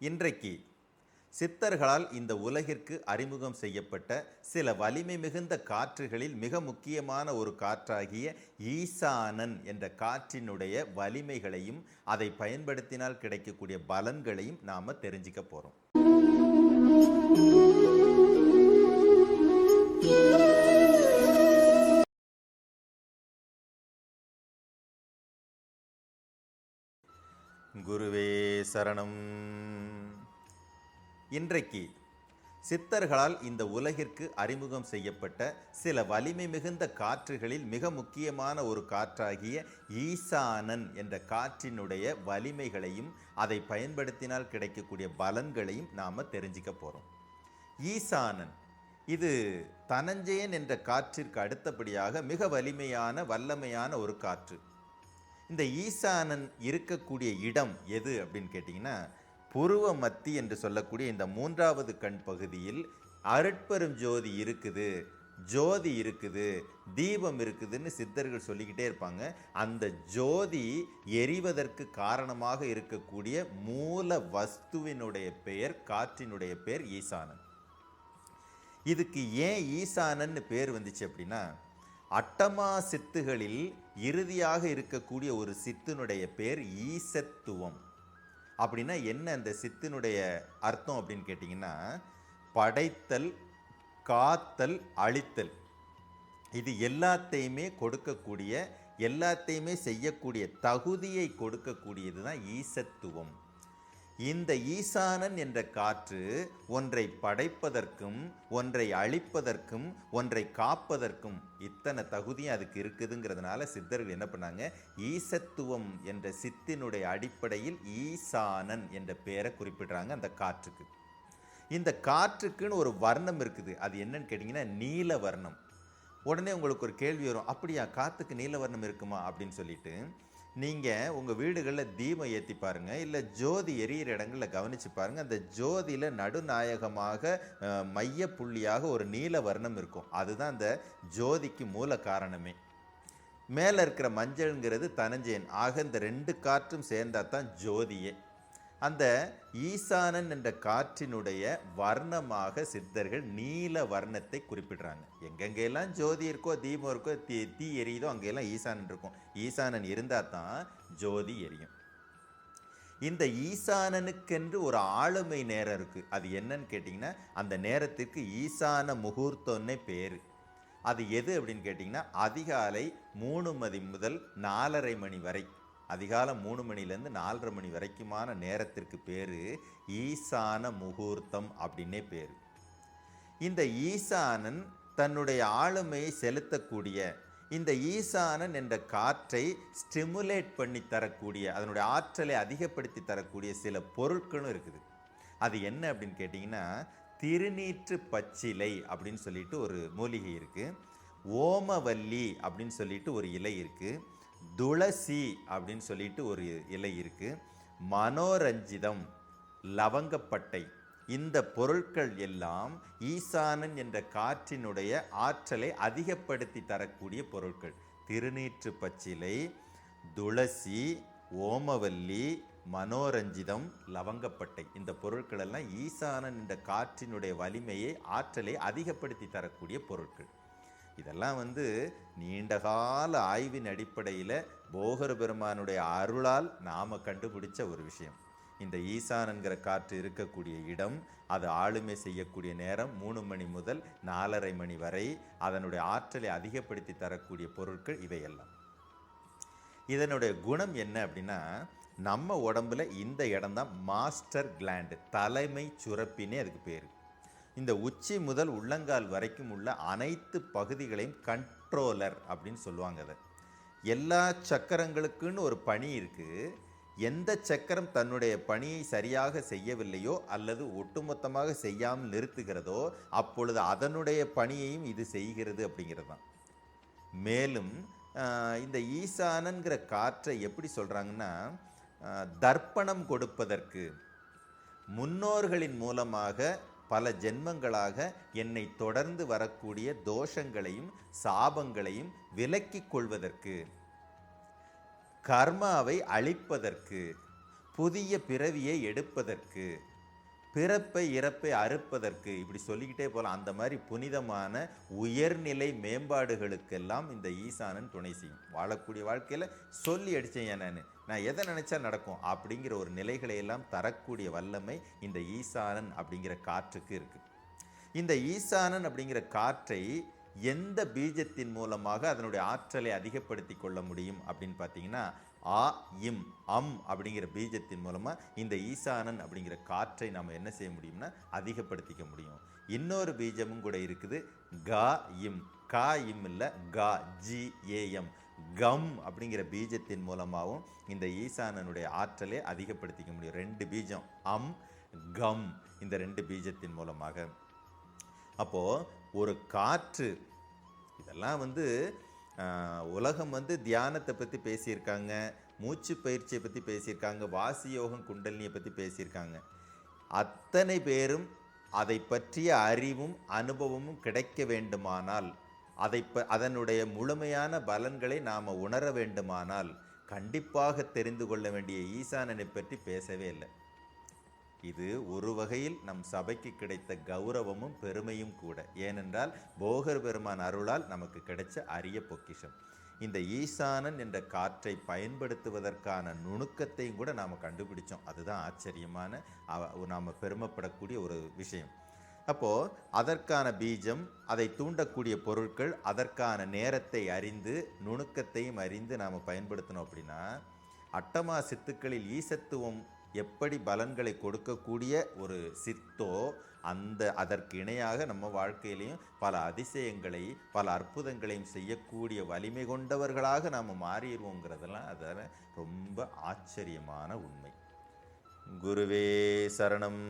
இன்றைக்கு சித்தர்களால் இந்த உலகிற்கு அறிமுகம் செய்யப்பட்ட சில வலிமை மிகுந்த காற்றுகளில் மிக முக்கியமான ஒரு காற்றாகிய ஈசானன் என்ற காற்றினுடைய வலிமைகளையும் அதை பயன்படுத்தினால் கிடைக்கக்கூடிய பலன்களையும் நாம் தெரிஞ்சுக்க போகிறோம் குருவே சரணம். இன்றைக்கு சித்தர்களால் இந்த உலகிற்கு அறிமுகம் செய்யப்பட்ட சில வலிமை மிகுந்த காற்றுகளில் மிக முக்கியமான ஒரு காற்றாகிய ஈசானன் என்ற காற்றினுடைய வலிமைகளையும் அதை பயன்படுத்தினால் கிடைக்கக்கூடிய பலன்களையும் நாம் தெரிஞ்சுக்க போகிறோம் ஈசானன் இது தனஞ்சயன் என்ற காற்றிற்கு அடுத்தபடியாக மிக வலிமையான வல்லமையான ஒரு காற்று. இந்த ஈசானன் இருக்கக்கூடிய இடம் எது அப்படின்னு கேட்டிங்கன்னா புருவ மத்தி என்று சொல்லக்கூடிய இந்த மூன்றாவது கண் பகுதியில் அருட்பெரும் ஜோதி இருக்குது. ஜோதி இருக்குது தீபம் இருக்குதுன்னு சித்தர்கள் சொல்லிக்கிட்டே இருப்பாங்க. அந்த ஜோதி எரிவதற்கு காரணமாக இருக்கக்கூடிய மூல வஸ்துவினுடைய பெயர் காற்றினுடைய பெயர் ஈசானன். இதுக்கு ஏன் ஈசானன்னு பேர் வந்துச்சு அப்படின்னா அட்டமா சித்துகளில் இறுதியாக இருக்கக்கூடிய ஒரு சித்தினுடைய பேர் ஈசத்துவம். அப்படின்னா என்ன அந்த சித்தினுடைய அர்த்தம் அப்படின்னு கேட்டிங்கன்னா படைத்தல் காத்தல் அழித்தல். இது எல்லாத்தையுமே கொடுக்கக்கூடிய எல்லாத்தையுமே செய்யக்கூடிய தகுதியை கொடுக்கக்கூடியது தான் ஈசத்துவம். இந்த ஈசானன் என்ற காற்று ஒன்றை படைப்பதற்கும் ஒன்றை அழிப்பதற்கும் ஒன்றை காப்பதற்கும் இத்தனை தகுதியும் அதுக்கு இருக்குதுங்கிறதுனால சித்தர்கள் என்ன பண்ணாங்க? ஈசத்துவம் என்ற சித்தினுடைய அடிப்படையில் ஈசானன் என்ற பெயரை குறிப்பிடுறாங்க அந்த காற்றுக்கு. இந்த காற்றுக்குன்னு ஒரு வர்ணம் இருக்குது. அது என்னன்னு கேட்டிங்கன்னா நீல வர்ணம். உடனே உங்களுக்கு ஒரு கேள்வி வரும். அப்படியா காற்றுக்கு நீல வர்ணம் இருக்குமா? அப்படின்னு சொல்லிட்டு நீங்கள் உங்கள் வீடுகளில் தீபம் ஏற்றி பாருங்கள் இல்லை ஜோதி எரியிற இடங்களில் கவனித்து பாருங்கள் அந்த ஜோதியில் நடுநாயகமாக மைய புள்ளியாக ஒரு நீல வர்ணம் இருக்கும். அதுதான் அந்த ஜோதிக்கு மூல காரணமே. மேலே இருக்கிற மஞ்சள்ங்கிறது தனஞ்சயன் ஆக இந்த ரெண்டு காற்றும் சேர்ந்தா தான் ஜோதியே. அந்த ஈசானன் என்ற காற்றினுடைய வர்ணமாக சித்தர்கள் நீல வர்ணத்தை குறிப்பிடுறாங்க. எங்கெங்கெல்லாம் ஜோதி இருக்கோ தீபம் இருக்கோ தீ தீ எரியுதோ அங்கெல்லாம் ஈசானன் இருக்கும். ஈசானன் இருந்தால் தான் ஜோதி எரியும். இந்த ஈசானனுக்கென்று ஒரு ஆளுமை நேரம் இருக்குது அது என்னன்னு கேட்டிங்கன்னா அந்த நேரத்திற்கு ஈசான முகூர்த்தம்னே பேர். அது எது அப்படின்னு கேட்டிங்கன்னா அதிகாலை மூணு மணி முதல் நாலரை மணி வரை. அதிகாலம் மூணு மணிலேருந்து நாலரை மணி வரைக்குமான நேரத்திற்கு பேர் ஈசான முகூர்த்தம் அப்படின்னே பேர். இந்த ஈசானன் தன்னுடைய ஆளுமையை செலுத்தக்கூடிய இந்த ஈசானன் என்ற காற்றை ஸ்டிமுலேட் பண்ணி தரக்கூடிய அதனுடைய ஆற்றலை அதிகப்படுத்தி தரக்கூடிய சில பொருட்களும் இருக்குது. அது என்ன அப்படின்னு கேட்டிங்கன்னா திருநீற்று பச்சிலை அப்படின்னு சொல்லிட்டு ஒரு மூலிகை இருக்குது ஓமவல்லி அப்படின்னு சொல்லிட்டு ஒரு இலை இருக்குது துளசி அப்படின்னு சொல்லிட்டு ஒரு இலை இருக்குது மனோரஞ்சிதம் லவங்கப்பட்டை இந்த பொருட்கள் எல்லாம் ஈசானன் என்ற காற்றினுடைய ஆற்றலை அதிகப்படுத்தி தரக்கூடிய பொருட்கள். திருநீற்று பச்சிலை துளசி ஓமவல்லி மனோரஞ்சிதம் லவங்கப்பட்டை. இந்த பொருட்கள் எல்லாம் ஈசானன் என்ற காற்றினுடைய வலிமையை ஆற்றலை அதிகப்படுத்தி தரக்கூடிய பொருட்கள். இதெல்லாம் வந்து நீண்டகால ஆய்வின் அடிப்படையில் போகர் பெருமானுடைய அருளால் நாம் கண்டுபிடிச்ச ஒரு விஷயம். இந்த ஈசானங்கிற காற்று இருக்கக்கூடிய இடம் அது ஆளுமை செய்யக்கூடிய நேரம் மூணு மணி முதல் நாலரை மணி வரை அதனுடைய ஆற்றலை அதிகப்படுத்தி தரக்கூடிய பொருட்கள் இவையெல்லாம். இதனுடைய குணம் என்ன அப்படின்னா நம்ம உடம்புல இந்த இடம்தான் மாஸ்டர் கிளாண்டு தலைமை சுரப்பினே அதுக்கு பேர். இந்த உச்சி முதல் உள்ளங்கால் வரைக்கும் உள்ள அனைத்து பகுதிகளையும் கண்ட்ரோலர் அப்படின்னு சொல்லுவாங்க அதை. எல்லா சக்கரங்களுக்குன்னு ஒரு பணி இருக்குது எந்த சக்கரம் தன்னுடைய பணியை சரியாக செய்யவில்லையோ அல்லது ஒட்டுமொத்தமாக செய்யாமல் நிறுத்துகிறதோ அப்பொழுது அதனுடைய பணியையும் இது செய்கிறது அப்படிங்கிறது தான் மேலும் இந்த ஈசானங்கிற காற்றை எப்படி சொல்கிறாங்கன்னா தர்ப்பணம் கொடுப்பதற்கு முன்னோர்களின் மூலமாக பல ஜென்மங்களாக என்னை தொடர்ந்து வரக்கூடிய தோஷங்களையும் சாபங்களையும் விலக்கிக் கொள்வதற்கு கர்மாவை அழிப்பதற்கு புதிய பிறவியை எடுப்பதற்கு பிறப்பை இறப்பை அறுப்பதற்கு இப்படி சொல்லிக்கிட்டே போகலாம். அந்த மாதிரி புனிதமான உயர்நிலை மேம்பாடுகளுக்கெல்லாம் இந்த ஈசானன் துணை செய்யும். வாழக்கூடிய வாழ்க்கையில் சொல்லி அடித்தேன் நான்? நான் எதை நினச்சா நடக்கும்? அப்படிங்கிற ஒரு நிலைகளை எல்லாம் தரக்கூடிய வல்லமை இந்த ஈசானன் அப்படிங்கிற காற்றுக்கு இருக்குது இந்த ஈசானன் அப்படிங்கிற காற்றை எந்த பீஜத்தின் மூலமாக அதனுடைய ஆற்றலை அதிகப்படுத்தி கொள்ள முடியும் அப்படின்னு பார்த்தீங்கன்னா ஆ இம் அம் அப்படிங்கிற பீஜத்தின் மூலமாக இந்த ஈசானன் அப்படிங்கிற காற்றை நம்ம என்ன செய்ய முடியும்னா அதிகப்படுத்திக்க முடியும். இன்னொரு பீஜமும் கூட இருக்குது கா இம். கா இம் இல்லை கா ஜி ஏஎம் கம் அப்படிங்கிற பீஜத்தின் மூலமாகவும் இந்த ஈசானனுடைய ஆற்றலை அதிகப்படுத்திக்க முடியும். ரெண்டு பீஜம் அம் கம் இந்த ரெண்டு பீஜத்தின் மூலமாக. அப்போது ஒரு காற்று இதெல்லாம் வந்து உலகம் வந்து தியானத்தை பற்றி பேசியிருக்காங்க மூச்சு பயிற்சியை பற்றி பேசியிருக்காங்க வாசி யோகம் குண்டலினியை பற்றி பேசியிருக்காங்க. அத்தனை பேரும் அதை பற்றிய அறிவும் அனுபவமும் கிடைக்க வேண்டுமானால் அதை அதனுடைய முழுமையான பலன்களை நாம் உணர வேண்டுமானால் கண்டிப்பாக தெரிந்து கொள்ள வேண்டிய ஈசானனை பற்றி பேசவே இல்லை. இது ஒரு வகையில் நம் சபைக்கு கிடைத்த கௌரவமும் பெருமையும் கூட. ஏனென்றால் போகர் பெருமான் அருளால் நமக்கு கிடைச்ச அரிய பொக்கிஷம். இந்த ஈசானன் என்ற காற்றை பயன்படுத்துவதற்கான நுணுக்கத்தையும் கூட நாம் கண்டுபிடிச்சோம். அதுதான் ஆச்சரியமான நாம் பெருமைப்படக்கூடிய ஒரு விஷயம். அப்போது அதற்கான பீஜம் அதை தூண்டக்கூடிய பொருட்கள் அதற்கான நேரத்தை அறிந்து நுணுக்கத்தையும் அறிந்து நாம் பயன்படுத்தினோம் அப்படின்னா அட்டமா சித்துக்களில் ஈசத்துவம் எப்படி பலன்களை கொடுக்கக்கூடிய ஒரு சித்தோ அந்த அதற்கு இணையாக நம்ம வாழ்க்கையிலையும் பல அதிசயங்களை பல அற்புதங்களையும் செய்யக்கூடிய வலிமை கொண்டவர்களாக நாம் மாறிடுவோங்கிறதெல்லாம் அதில் ரொம்ப ஆச்சரியமான உண்மை. குருவே சரணம்.